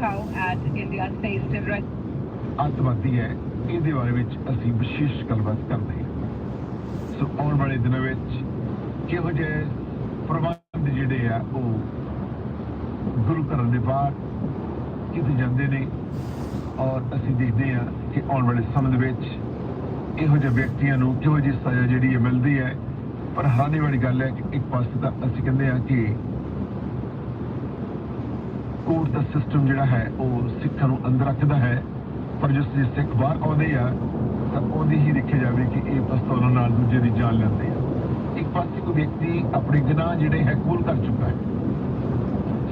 cow ਹੈ। ਇਹਦੇ ਬਾਰੇ ਵਿੱਚ ਅਸੀਂ ਵਿਸ਼ੇਸ਼ ਗੱਲਬਾਤ ਕਰਦੇ ਹਾਂ। ਸੋ ਆਉਣ ਵਾਲੇ ਦਿਨਾਂ ਵਿੱਚ ਕਿਹੋ ਜਿਹੇ ਪ੍ਰਬੰਧ ਜਿਹੜੇ ਆ, ਉਹ ਗੁਰੂ ਕਰਨ ਦੇ ਬਾਹਰ ਕਿਤੇ ਜਾਂਦੇ ਨੇ। ਔਰ ਅਸੀਂ ਦੇਖਦੇ ਹਾਂ ਕਿ ਆਉਣ ਵਾਲੇ ਸਮੇਂ ਦੇ ਵਿੱਚ ਇਹੋ ਜਿਹੇ ਵਿਅਕਤੀਆਂ ਨੂੰ ਕਿਹੋ ਜਿਹੀ ਸਜ਼ਾ ਜਿਹੜੀ ਹੈ ਮਿਲਦੀ ਹੈ। ਪਰ ਹਾਨੀ ਵਾਲੀ ਗੱਲ ਹੈ ਕਿ ਇੱਕ ਪਾਸੇ ਤਾਂ ਅਸੀਂ ਕਹਿੰਦੇ ਹਾਂ ਕਿ ਕੋਰਟ ਦਾ ਸਿਸਟਮ ਜਿਹੜਾ ਹੈ, ਉਹ ਸਿੱਖਾਂ ਨੂੰ ਅੰਦਰ ਰੱਖਦਾ ਹੈ। ਪਰ ਜਿਸ ਦੇ ਸਿੱਖ ਬਾਹਰ ਆਉਂਦੇ ਆ, ਤਾਂ ਉਹਦੀ ਹੀ ਦੇਖਿਆ ਜਾਵੇ ਕਿ ਇਹ ਪਸਤੌਲਾਂ ਨਾਲ ਦੂਜੇ ਦੀ ਜਾਨ ਲੈਂਦੇ ਆ। ਇੱਕ ਪਾਸੇ ਕੋਈ ਵਿਅਕਤੀ ਆਪਣੇ ਗੁਨਾਹ ਜਿਹੜੇ ਹੈ, ਕਬੂਲ ਕਰ ਚੁੱਕਾ ਹੈ,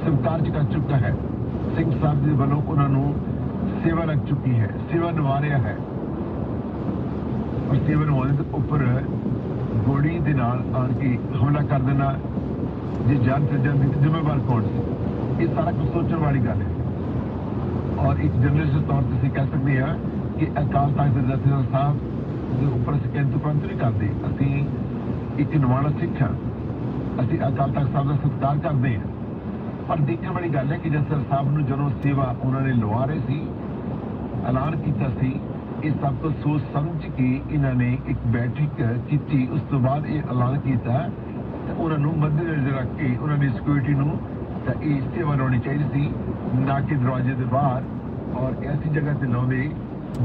ਸਵੀਕਾਰ ਕਰ ਚੁੱਕਾ ਹੈ। ਸਿੰਘ ਸਾਹਿਬ ਦੇ ਵੱਲੋਂ ਉਹਨਾਂ ਨੂੰ ਸੇਵਾ ਲੱਗ ਚੁੱਕੀ ਹੈ, ਸੇਵਾ ਨਿਭਾ ਰਿਹਾ ਹੈ। ਔਰ ਸੇਵਾ ਨਿਭਾਉਣ ਦੇ ਉੱਪਰ ਗੋਲੀ ਦੇ ਨਾਲ ਆਣ ਕੇ ਹਮਲਾ ਕਰ ਦੇਣਾ, ਜੇ ਜਾਨ ਤੇ ਜਾਂਦੀ ਜ਼ਿੰਮੇਵਾਰ ਕੌਣ ਸੀ? ਇਹ ਸਾਰਾ ਕੁਝ ਸੋਚਣ ਵਾਲੀ ਗੱਲ ਹੈ। ਔਰ ਇੱਕ ਜਰਨਲਿਸਟ ਤੌਰ ਤੇ ਅਸੀਂ ਕਹਿ ਸਕਦੇ ਹਾਂ ਕਿ ਅਕਾਲ ਤਖਤ ਦੇ ਜਥੇਦਾਰ ਸਾਹਿਬ ਦੇ ਉੱਪਰ ਅਸੀਂ ਕਿੰਤੂ ਪਰੰਤੂ ਨਹੀਂ ਕਰਦੇ। ਅਸੀਂ ਇੱਕ ਨਿਵਾਣਾ ਸਿੱਖ ਹਾਂ। ਅਸੀਂ ਅਕਾਲ ਤਖਤ ਸਾਹਿਬ ਦਾ ਸਤਿਕਾਰ ਕਰਦੇ ਹਾਂ। ਪਰ ਦੇਖਣ ਵਾਲੀ ਗੱਲ ਹੈ ਕਿ ਜਸਰ ਸਾਹਿਬ ਨੂੰ ਜਦੋਂ ਸੇਵਾ ਉਹਨਾਂ ਨੇ ਲਵਾ ਰਹੇ ਸੀ, ਐਲਾਨ ਕੀਤਾ ਸੀ, ਇਹ ਸਭ ਤੋਂ ਸੋਚ ਸਮਝ ਕੇ ਇਹਨਾਂ ਨੇ ਇੱਕ ਬੈਠਕ ਕੀਤੀ। ਉਸ ਤੋਂ ਬਾਅਦ ਇਹ ਐਲਾਨ ਕੀਤਾ ਤੇ ਉਹਨਾਂ ਨੂੰ ਮੱਦੇਨਜ਼ਰ ਰੱਖ ਕੇ ਉਹਨਾਂ ਦੀ ਸਿਕਿਉਰਿਟੀ ਨੂੰ ਤਾਂ ਇਹ ਸੇਵਾ ਲਾਉਣੀ ਚਾਹੀਦੀ ਸੀ, ਨਾ ਕਿ ਦਰਵਾਜ਼ੇ ਦੇ ਬਾਹਰ, ਔਰ ਐਸੀ ਜਗ੍ਹਾ ਤੇ ਲਾਉਂਦੇ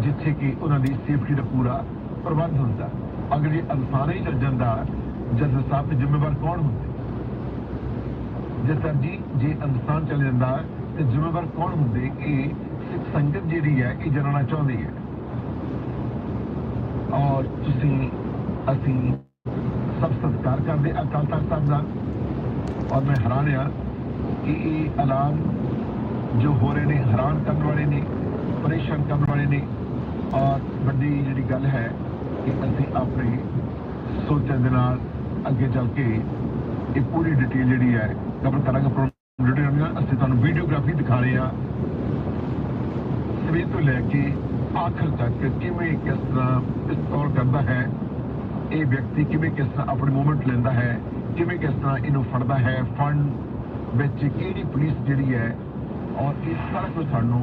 ਜਿੱਥੇ ਕਿ ਉਹਨਾਂ ਦੀ ਸੇਫਟੀ ਦਾ ਪੂਰਾ ਪ੍ਰਬੰਧ ਹੁੰਦਾ। ਅਗਰ ਜੇ ਇਨਸਾਨ ਹੀ ਜਾਂਦਾ ਜਦ ਸਾਹਿਬ ਦੇ ਜ਼ਿੰਮੇਵਾਰ ਕੌਣ ਹੁੰਦੇ? ਜੇ ਸਰ ਜੀ, ਜੇ ਇਨਸਾਨ ਚੱਲ ਜਾਂਦਾ, ਤੇ ਜ਼ਿੰਮੇਵਾਰ ਕੌਣ ਹੁੰਦੇ? ਇਹ ਸਿੱਖ ਸੰਗਤ ਜਿਹੜੀ ਹੈ, ਇਹ ਜਾਣਨਾ ਚਾਹੁੰਦੀ ਹੈ। ਔਰ ਤੁਸੀਂ, ਅਸੀਂ ਸਭ ਸਤਿਕਾਰ ਕਰਦੇ ਅਕਾਲ ਤਖਤ ਸਾਹਿਬ ਦਾ, ਔਰ ਮੈਂ ਹੈਰਾਨ ਹਾਂ ਕਿ ਇਹ ਐਲਾਨ ਜੋ ਹੋ ਰਹੇ ਨੇ, ਹੈਰਾਨ ਕਰਨ ਵਾਲੇ ਨੇ, ਪਰੇਸ਼ਾਨ ਕਰਨ ਵਾਲੇ ਨੇ ਔਰ ਵੱਡੀ ਜਿਹੜੀ ਗੱਲ ਹੈ ਕਿ ਅਸੀਂ ਆਪਣੇ ਸੋਚਣ ਦੇ ਨਾਲ ਅੱਗੇ ਚੱਲ ਕੇ ਇਹ ਪੂਰੀ ਡਿਟੇਲ ਜਿਹੜੀ ਹੈ ਕਵਰ ਕਰਾਂਗੇ ਪ੍ਰੋਗਰਾਮ ਜਿਹੜੇ ਨਾਲ ਅਸੀਂ ਤੁਹਾਨੂੰ ਵੀਡੀਓਗ੍ਰਾਫੀ ਦਿਖਾ ਰਹੇ ਹਾਂ। ਸਵੇਰ ਤੋਂ ਲੈ ਕੇ ਆਖਰ ਤੱਕ ਕਿਵੇਂ ਕਿਸ ਤਰ੍ਹਾਂ ਇੰਸਟਾਲ ਕਰਦਾ ਹੈ, ਇਹ ਵਿਅਕਤੀ ਕਿਵੇਂ ਕਿਸ ਤਰ੍ਹਾਂ ਆਪਣੀ ਮੂਵਮੈਂਟ ਲੈਂਦਾ ਹੈ, ਕਿਵੇਂ ਕਿਸ ਤਰ੍ਹਾਂ ਇਹਨੂੰ ਫੜਦਾ ਹੈ ਫੰਡ ਵਿੱਚ ਕਿਹੜੀ ਪੁਲਿਸ ਜਿਹੜੀ ਹੈ, ਔਰ ਇਹ ਸਾਰਾ ਕੁਝ ਸਾਨੂੰ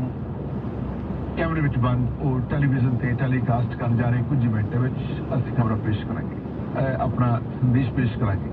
ਕੈਮਰੇ ਵਿੱਚ ਬੰਦ ਉਹ ਟੈਲੀਵਿਜ਼ਨ ਤੇ ਟੈਲੀਕਾਸਟ ਕਰਨ ਜਾ ਰਹੇ ਕੁਝ ਮਿੰਟਾਂ ਵਿੱਚ ਅਸੀਂ ਖਬਰਾਂ ਪੇਸ਼ ਕਰਾਂਗੇ। ਆਪਣਾ ਸੰਦੇਸ਼ ਪੇਸ਼ ਕਰਾਂਗੇ।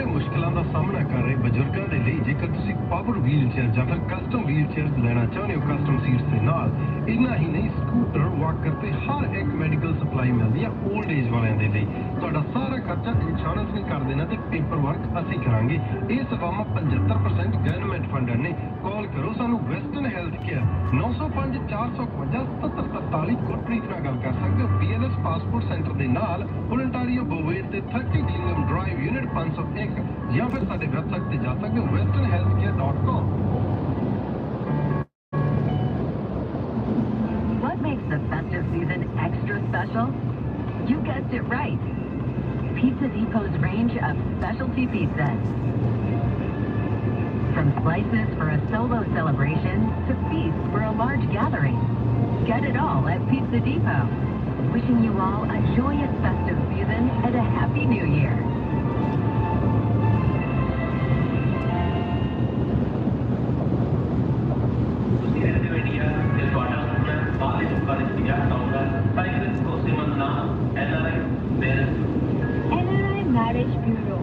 ਬੁੱਢੀ ਮੁਸ਼ਕਲਾਂ ਦਾ ਸਾਹਮਣਾ ਕਰ ਰਹੇ ਬਜ਼ੁਰਗਾਂ ਦੇ ਲਈ। ਜੇਕਰ ਤੁਸੀਂ ਪਾਵਰ ਵੀਲ ਚੇਅਰ ਜਾਂ ਫਿਰ ਕਸਟਮ ਵੀਲ ਚੇਅਰ ਲੈਣਾ ਚਾਹੁੰਦੇ ਹੋ ਕਸਟਮ ਸੀਟਸ ਦੇ ਨਾਲ, ਇੰਨਾ ਹੀ ਨਹੀਂ, ਸਕੂਟਰ, ਵਾਕਰ ਤੇ ਹਰ ਇੱਕ ਮੈਡੀਕਲ ਸਪਲਾਈ ਮਿਲਦੀ ਹੈ 올ਡ ਏਜ ਵਾਲਿਆਂ ਦੇ ਲਈ। ਤੁਹਾਡਾ ਸਾਰਾ ਖਰਚਾ ਇੰਸ਼ੋਰੈਂਸ ਨਹੀਂ ਕਰ ਦੇਣਾ ਤੇ ਪੇਪਰ ਵਰਕ ਅਸੀਂ ਕਰਾਂਗੇ। ਇਹ ਸੇਵਾਵਾਂ 75% ਗਵਰਨਮੈਂਟ ਫੰਡਡ ਨੇ। ਕਾਲ ਕਰੋ ਸਾਨੂੰ ਵੈਸਟਰਨ ਹੈਲਥ ਕੇਅਰ 905 455 7743 ਗੁਰਪ੍ਰੀਤ ਨਾਲ ਗੱਲ ਕਰ ਸਕਦੇ ਹੋ। ਪੀਐਲਐਸ ਪਾਸਪੋਰਟ ਸੈਂਟਰ ਦੇ ਨਾਲ ਵੋਲੰਟੀਅਰ ਬੋਵੇਟ ਤੇ 30 हंड्रेड या फिर साढ़े जा सकते western health care dot com What makes the festive season extra special? You guessed it right. Pizza Depot's range of specialty pizzas. From slices for a solo celebration to feasts for a large gathering. Get it all at Pizza Depot. Wishing you all a joyous festive season and a happy new year. ਮੈਂ ਬਾਹਰ ਲੋਕਾਂ ਦੇ ਸੁਝਾਅ ਚਾਹੂੰਗਾ ਤਾਂ ਇੱਕ ਭਰੋਸੇਮੰਦ ਨਾਮ NRI marriage NRI Marriage Bureau.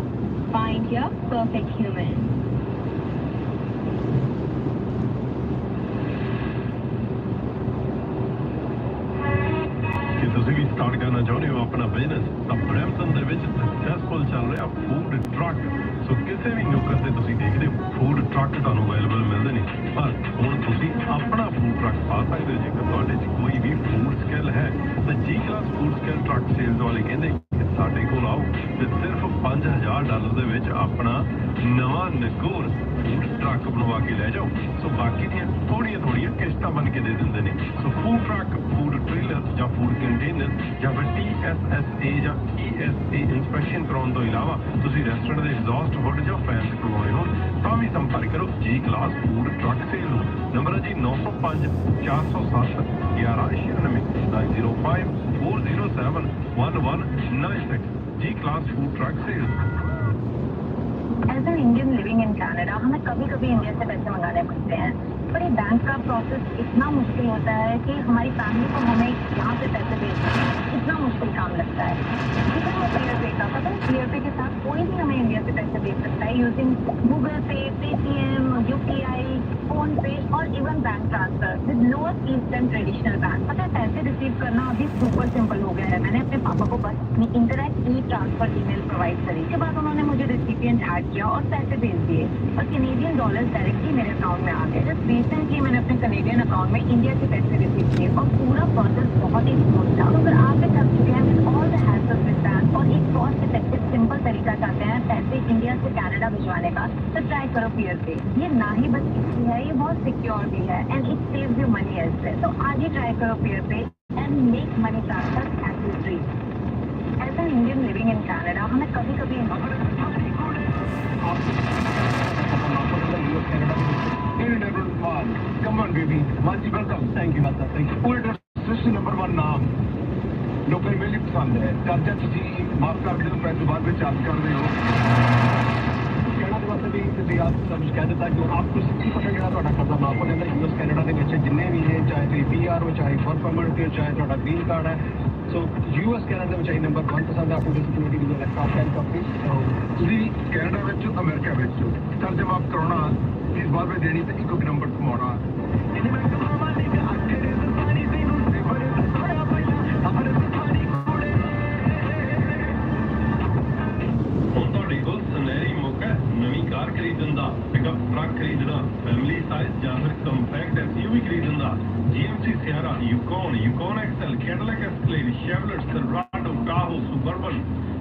Find your perfect human. ਕਿ ਤੁਸੀਂ ਵੀ ਸਟਾਰਟ ਕਰਨਾ ਚਾਹੁੰਦੇ ਹੋ ਆਪਣਾ ਬਿਜ਼ਨਸ ਤਾਂ ਬ੍ਰੈਂਪਟਨ ਦੇ ਵਿੱਚ ਸਕਸੈਸਫੁਲ ਚੱਲ ਰਿਹਾ ਫੂਡ ਟਰੱਕ ਸੋ ਕਿਸੇ ਵੀ ਨੁੱਕਰ ਤੇ ਤੁਸੀਂ ਦੇਖਦੇ ਹੋ ਫੂਡ ਟਰੱਕ ਤੁਹਾਨੂੰ ਅਵੇਲੇਬਲ ਮਿਲਦੇ ਨੇ ਪਰ ਹੁਣ ਤੁਸੀਂ ਆਪਣਾ ਫੂਡ ਟਰੱਕ ਪਾ ਸਕਦੇ ਹੋ ਜੇਕਰ ਤੁਹਾਡੇ 'ਚ ਕੋਈ ਵੀ ਫੂਡ ਸਕਿੱਲ ਵਾਲੇ ਕਹਿੰਦੇ ਕਿ ਸਾਡੇ ਕੋਲ ਆਓ ਤੇ ਸਿਰਫ 5000 ਡਾਲਰ ਦੇ ਵਿੱਚ ਆਪਣਾ ਨਵਾਂ ਨਗੋਰ ਫੂਡ ਟਰੱਕ ਬਣਵਾ ਕੇ ਲੈ ਜਾਓ। ਸੋ ਬਾਕੀ ਦੀਆਂ ਥੋੜੀਆਂ ਥੋੜੀਆਂ ਕਿਸ਼ਤਾਂ ਬਣ ਕੇ ਦੇ ਦਿੰਦੇ ਨੇ। So food truck, food trailer ਜਾਂ ਫੂਡ ਕੰਟੇਨਰ ਜਾਂ ਫਿਰ TSSA ਜਾਂ ESA ਇਨਸਪੈਕਸ਼ਨ ਕਰਾਉਣ ਤੋਂ ਇਲਾਵਾ ਤੁਸੀਂ ਰੈਸਟੋਰੈਂਟ ਦੇ ਐਗਜ਼ੌਸਟ ਹੁੱਡ ਜਾਂ ਫੈਨਸ ਕਰਵਾਉਣੇ ਹੋਣ, ਤਾਂ ਵੀ ਸੰਪਰਕ ਕਰੋ। G class food truck sale ਨੂੰ ਨੰਬਰ ਹੈ ਜੀ 905 407 1196 905 407 1196 G class food truck sales as an Indian living in Canada हमें कभी कभी इंडिया से पैसे मंगाने पड़ते हैं ये बैंक का प्रोसेस इतना मुश्किल होता है कि हमारी फैमिली को हमें यहाँ से पैसे भेजना इतना मुश्किल काम लगता है। वो क्लियर पे का पता है क्लियर पे के साथ कोई भी हमें इंडिया से पैसे भेज सकता है using Google Pay Paytm UPI PhonePe और even bank transfer with lower than traditional bank पता है, पैसे रिसीव करना अभी सुपर सिंपल हो गया है। मैंने अपने पापा को बस अपनी internet e transfer email provide करी। उसके बाद उन्होंने मुझे रिसिपिएंट ऐड किया और पैसे भेज दिए। और कैनेडियन डॉलर डायरेक्टली मेरे अकाउंट में आ गए। जस्ट रिसेंटली मैंने अपने कनेडियन अकाउंट में इंडिया के पैसे रिसीव किए और पूरा प्रोसेस बहुत ही स्मूथ था। तो अगर आप भी थक चुके हैं। With all the hassles with bank और एक कॉस्ट इफ़ेक्टिव सिंपल तरीका चाहते हैं पैसे इंडिया से कनाडा भिजवाने का तो ट्राई करो पीयर पे ये ना ही बस इजी है, ये बहुत सिक्योर भी है and it save you money as तो आज ही ट्राई करो peer pay and make money transfer as you dream as an Indian living in Canada हमें कभी कभी ਕਮ ਔਨ ਬੇਬੀ ਮਾਜੀ ਵੈਲਕਮ ਥੈਂਕ ਯੂ ਮਾਤਾ ਥੈਂਕ ਯੂ ਪੂਰੇ ਸਿਸਟਮ ਨੰਬਰ 1 ਨਾਮ ਲੋਕਾਂ ਨੂੰ ਮੈਨੂੰ ਪਸੰਦ ਹੈ ਚਾਚਾ ਤੁਸੀਂ ਮਾਫ ਕਰ ਦਿਓ ਪੈਸੇ ਬਾਅਦ ਵਿੱਚ ਚਾਰਜ ਕਰਦੇ ਹੋ ਕਹਿਣਾ ਦੇ ਵਾਸਤੇ ਵੀ ਤੁਸੀਂ ਆਪ ਸਾਨੂੰ ਕਹਿ ਦਿੱਤਾ ਕਿ ਆਪਕੋ 60% ਜਿਹੜਾ ਤੁਹਾਡਾ ਖਰਚਾ ਮਾਫ ਹੋ ਜਾਂਦਾ ਯੂਐਸ ਕੈਨੇਡਾ ਦੇ ਵਿੱਚ ਜਿੰਨੇ ਵੀ ਨੇ ਚਾਹੇ ਤੁਸੀਂ ਪੀਆਰ ਹੋ ਚਾਹੇ ਵਰਕ ਪਰਮਿਟ ਹੋ ਚਾਹੇ ਤੁਹਾਡਾ ਗ੍ਰੀਨ ਕਾਰਡ ਹੈ ਸੋ ਯੂਐਸ ਕੈਨੇਡਾ ਵਿੱਚ ਆਈ ਨੰਬਰ 1 ਪਸੰਦ ਆਪਕੋ ਡਿਸਕ੍ਰਿਮੀਨੇਟਿੰਗ ਦੀ ਲੈਪਟਾਪ ਐਂਡ ਕੰਪਨੀ ਤੁਸੀਂ ਕੈਨੇਡਾ ਵਿੱਚ ਅਮਰੀਕਾ ਵਿੱਚ ਤਰਜਮਾ ਕਰਾਉਣਾ, ਇਸ ਬਾਅਦ ਵਿੱਚ ਦੇਣੀ ਤੇ ਇੱਕੋ ਨੰਬਰ ਕਮਾਉਣਾ। ਹੁਣ ਤੁਹਾਡੇ ਕੋਲ ਸੁਨਹਿਰੀ ਮੌਕਾ ਨਵੀਂ ਕਾਰ ਖਰੀਦਣ ਦਾ ਪਿਕਅਪ ਟਰੱਕ ਖਰੀਦਣਾ ਫੈਮਿਲੀ ਸਾਈਜ਼ ਜਾਂ ਫਿਰ ਕੰਪੈਕਟ ਐਸਯੂਵੀ ਖਰੀਦਣ ਦਾ। GMC Sierra Yukon Yukon XL Cadillac Escalade, Chevrolet Silverado Tahoe, Suburban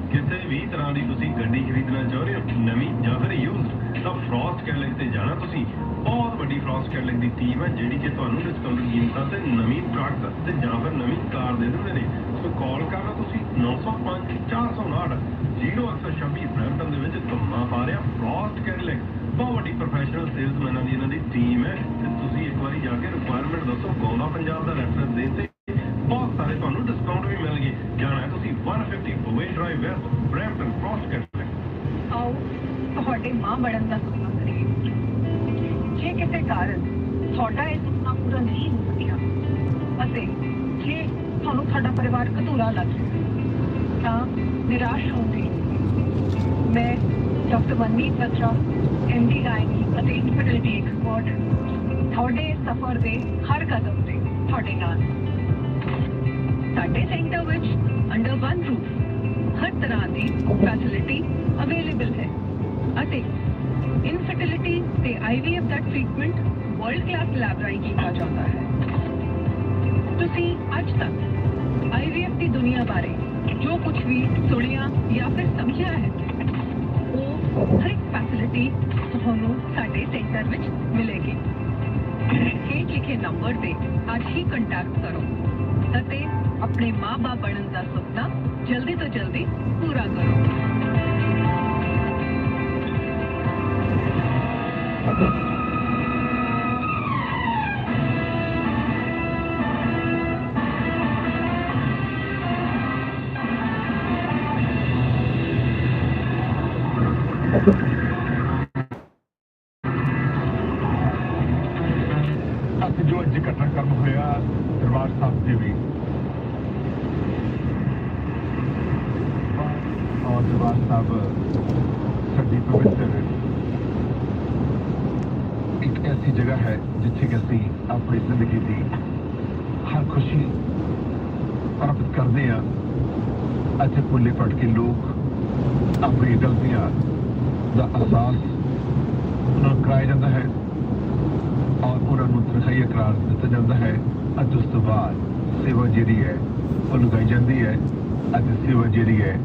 ਕਿਸੇ ਵੀ ਤਰ੍ਹਾਂ ਦੀ ਤੁਸੀਂ ਗੱਡੀ ਖਰੀਦਣਾ ਚਾਹੁੰਦੇ ਹੋ, ਨਵੀਂ ਜਾਂ ਫਿਰ ਯੂਜ਼ਡ ਤਾਂ ਫਰੋਸਟ ਕੈਲਕ ਤੇ ਜਾਣਾ ਤੁਸੀਂ। ਬਹੁਤ ਵੱਡੀ ਫਰੋਸਟ ਕੈਲਕ ਦੀ ਟੀਮ ਹੈ, ਜਿਹੜੀ ਕਿ ਤੁਹਾਨੂੰ ਡਿਸਕਾਊਂਟ ਕੀਮਤਾਂ ਤੇ ਨਵੀਂ ਟਰੱਕ ਤੇ ਜਾਂ ਫਿਰ ਨਵੀਂ ਕਾਰ ਦੇ ਦਿੰਦੇ ਨੇ। ਸੋ ਕਾਲ ਕਰਨਾ ਤੁਸੀਂ 905 459 0126 ਬ੍ਰੈਂਟਨ ਦੇ ਵਿੱਚ ਧੁੰਮਾ ਪਾ ਰਿਹਾ। ਫਰੋਸਟ ਕੈਲਕ ਬਹੁਤ ਵੱਡੀ ਪ੍ਰੋਫੈਸ਼ਨਲ ਸੇਲਸਮੈਨਾਂ ਦੀ ਇਹਨਾਂ ਦੀ ਟੀਮ ਹੈ ਤੇ ਤੁਸੀਂ ਇੱਕ ਵਾਰੀ ਜਾ ਕੇ ਰਿਕੁਆਇਰਮੈਂਟ ਦੱਸੋ ਪੰਜਾਬ ਦਾ ਰੈਫਰੈਂਸ ਦੇ ਤੇ ਬਹੁਤ ਸਾਰੇ ਤੁਹਾਨੂੰ ਡਿਸਕਾਊਂਟ ਵੀ ਮਿਲਣਗੇ। ਜਾਣਾ ਤੁਸੀਂ 150 ਬੋਵੇ ਡਰਾਈਵ ਵੈਸਟ ਬ੍ਰੈਂਟਨ ਫਰੋਸਟ ਕੈਲਕ ਆਓ, ਤੁਹਾਡੇ ਮਾਂ ਬਣਨ ਦਾ ਸੁਪਨਾ ਕਰੀਏ ਜੇ ਕਿਸੇ ਕਾਰਨ ਤੁਹਾਡਾ ਇਹ ਸੁਪਨਾ ਪੂਰਾ ਨਹੀਂ ਹੋ ਸਕਿਆ, ਅਤੇ ਜੇ ਤੁਹਾਨੂੰ ਤੁਹਾਡਾ ਪਰਿਵਾਰ ਅਧੂਰਾ ਲੱਗ ਤਾਂ ਨਿਰਾਸ਼ ਹੋਣ ਦੀ ਮੈਂ doctor Manmeet Batra MD gynae ਅਤੇ ਇਨਫਰਟੀਲਿਟੀ ਐਕਸਪਰਟ ਤੁਹਾਡੇ ਸਫ਼ਰ ਦੇ ਹਰ ਕਦਮ ਤੇ ਤੁਹਾਡੇ ਨਾਲ। ਸਾਡੇ ਸੈਂਟਰ ਵਿੱਚ ਅੰਡਰ ਵਨ ਰੂਫ ਹਰ ਤਰ੍ਹਾਂ ਦੀ ਫੈਸਿਲਿਟੀ ਅਵੇਲੇਬਲ ਹੈ ਅਤੇ ਇਨਫਰਟੀਲਿਟੀ ਤੇ ਆਈਵੀਐਫ ਦਾ ਟ੍ਰੀਟਮੈਂਟ ਵਰਲਡ ਕਲਾਸ ਲੈਬ ਰਾਹੀਂ ਕੀਤਾ ਜਾਂਦਾ ਹੈ। ਤੁਸੀਂ ਅੱਜ ਤੱਕ ਆਈਵੀਐਫ ਦੀ ਦੁਨੀਆ ਬਾਰੇ ਜੋ ਕੁਝ ਵੀ ਸੁਣਿਆ ਜਾਂ ਫਿਰ ਸਮਝਿਆ ਹੈ, ਉਹ ਹਰ ਇੱਕ ਫੈਸਿਲਿਟੀ ਤੁਹਾਨੂੰ ਸਾਡੇ ਸੈਂਟਰ ਵਿੱਚ ਮਿਲੇਗੀ। ਹੇਠ ਲਿਖੇ ਨੰਬਰ ਤੇ ਅੱਜ ਹੀ ਕੰਟੈਕਟ ਕਰੋ ਅਤੇ ਆਪਣੇ ਮਾਂ-ਬਾਪ ਬਣਨ ਦਾ ਸੁਪਨਾ ਜਲਦੀ ਤੋਂ ਜਲਦੀ ਐਸੀ ਜਗ੍ਹਾ ਹੈ ਜਿੱਥੇ ਕਿ ਅਸੀਂ ਆਪਣੀ ਜ਼ਿੰਦਗੀ ਦੀ ਹਰ ਖੁਸ਼ੀ ਪ੍ਰਾਪਤ ਕਰਦੇ ਹਾਂ। ਅਤੇ ਭੁੱਲੇ ਪਟ ਕੇ ਲੋਕ ਆਪਣੀ ਗਲਤੀਆਂ ਦਾ ਅਹਿਸਾਸ ਉਹਨਾਂ ਨੂੰ ਕਰਾਇਆ ਜਾਂਦਾ ਹੈ ਔਰ ਉਹਨਾਂ ਨੂੰ ਤਨਖਾਹੀ ਇਕਰਾਰ ਦਿੱਤਾ ਜਾਂਦਾ ਹੈ। ਅਤੇ ਉਸ ਤੋਂ ਬਾਅਦ ਸੇਵਾ ਜਿਹੜੀ ਹੈ ਉਹ ਲਗਾਈ ਜਾਂਦੀ ਹੈ। ਅਤੇ ਸੇਵਾ ਜਿਹੜੀ ਹੈ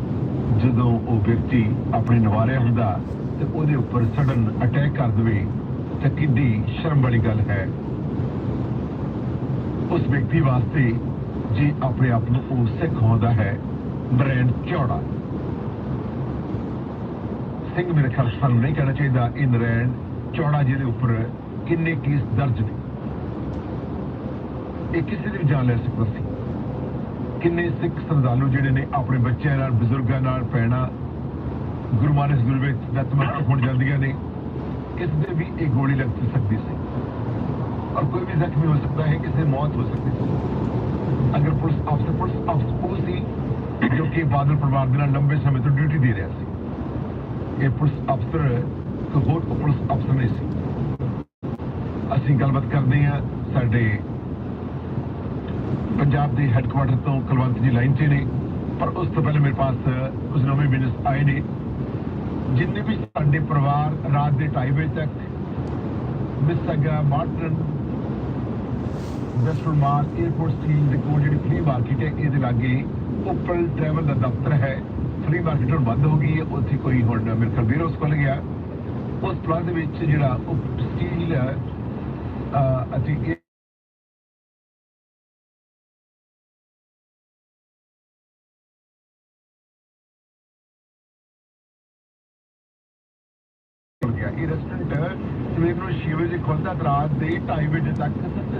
ਜਦੋਂ ਉਹ ਵਿਅਕਤੀ ਆਪਣੇ ਨਵਾਰਿਆ ਹੁੰਦਾ ਤੇ ਉਹਦੇ ਉੱਪਰ ਸਡਨ ਅਟੈਕ ਕਰ ਦੇਵੇ ਤਾਂ ਕਿੰਨੀ ਸ਼ਰਮ ਵਾਲੀ ਗੱਲ ਹੈ। ਉਸ ਵਿਅਕਤੀ ਵਾਸਤੇ ਜੇ ਆਪਣੇ ਆਪ ਨੂੰ ਉਹ ਸਿੱਖ ਹੁੰਦਾ ਹੈ, ਬ੍ਰਾਂਡ ਚੌੜਾ। ਸਿੰਘ ਮੇਰੇ ਖਿਆਲ ਸਾਨੂੰ ਨਹੀਂ ਕਹਿਣਾ ਚਾਹੀਦਾ ਇਹ ਨਰੈਣ ਚੌੜਾ ਜਿਹਦੇ ਉੱਪਰ ਕਿੰਨੇ ਕੇਸ ਦਰਜ ਨੇ। ਇਹ ਕਿਸੇ ਦੀ ਵੀ ਜਾਨ ਲੈ ਸਕਦਾ ਸੀ। ਕਿੰਨੇ ਸਿੱਖ ਸ਼ਰਧਾਲੂ ਜਿਹੜੇ ਨੇ ਆਪਣੇ ਬੱਚਿਆਂ ਨਾਲ, ਬਜ਼ੁਰਗਾਂ ਨਾਲ ਪੈਣਾ ਗੁਰੂ ਮਾਨਸ ਗੁਰੂ ਵਿੱਚ ਨਤਮਸਤਕ ਹੋਣ ਜਾਂਦੀਆਂ ਨੇ। ਕਿਸ ਦੇ ਵੀ ਇਹ ਗੋਲੀ ਲੱਗ ਸਕਦੀ ਸੀ ਔਰ ਕੋਈ ਵੀ ਜ਼ਖਮੀ ਹੋ ਸਕਦਾ ਹੈ ਕਿਸੇ ਦੀ ਮੌਤ ਹੋ ਸਕਦੀ ਸੀ ਅਗਰ ਪੁਲਿਸ ਅਫਸਰ ਪੁਲਿਸ ਅਫਸਰ ਉਹ ਸੀ ਜੋ ਕਿ ਬਾਦਲ ਪਰਿਵਾਰ ਦੇ ਨਾਲ ਲੰਬੇ ਸਮੇਂ ਤੋਂ ਡਿਊਟੀ ਦੇ ਰਿਹਾ ਸੀ ਇਹ ਪੁਲਿਸ ਅਫਸਰ ਕੋਈ ਹੋਰ ਪੁਲਿਸ ਅਫਸਰ ਨਹੀਂ ਸੀ ਅਸੀਂ ਗੱਲਬਾਤ ਕਰਦੇ ਹਾਂ ਸਾਡੇ ਪੰਜਾਬ ਦੇ ਹੈੱਡਕੁਆਰਟਰ ਤੋਂ ਕੁਲਵੰਤ ਜੀ ਲਾਈਨ 'ਤੇ ਨੇ ਪਰ ਉਸ ਤੋਂ ਪਹਿਲੇ ਮੇਰੇ ਪਾਸ ਕੁਝ ਨਵੇਂ ਬਿਜ਼ਨਸ ਆਏ ਨੇ ਜਿੰਨੇ ਵੀ ਸਾਡੇ ਪਰਿਵਾਰ ਰਾਤ ਦੇ 2:30 ਵਜੇ ਤੱਕ Mississauga Malton western mall airport Steeles ਦੇ ਕੋਲ ਜਿਹੜੀ ਫਲੀ ਮਾਰਕੀਟ ਹੈ, ਇਹਦੇ ਲਾਗੇ ਓਪਲ ਟਰੈਵਲ ਦਾ ਦਫ਼ਤਰ ਹੈ। ਫਲੀ ਮਾਰਕੀਟ ਹੁਣ ਬੰਦ ਹੋ ਗਈ ਹੈ, ਉੱਥੇ ਕੋਈ ਹੁਣ ਮੇਰੇ ਖਿਆਲ ਵੀਰ ਉਸ ਕੋਲ ਗਿਆ। ਉਸ ਪਲਾਸ ਦੇ ਵਿੱਚ ਜਿਹੜਾ ਸਟੀਲ ਅਸੀਂ ਇਹ ਹੋ ਗਿਆ ਇਹ ਰੈਸਟੋਰੈਂਟ ਸਵੇਰ ਨੂੰ 6 ਵਜੇ ਖੁੱਲਦਾ ਤੇ ਰਾਤ ਦੇ 2:30 ਵਜੇ ਤੱਕ।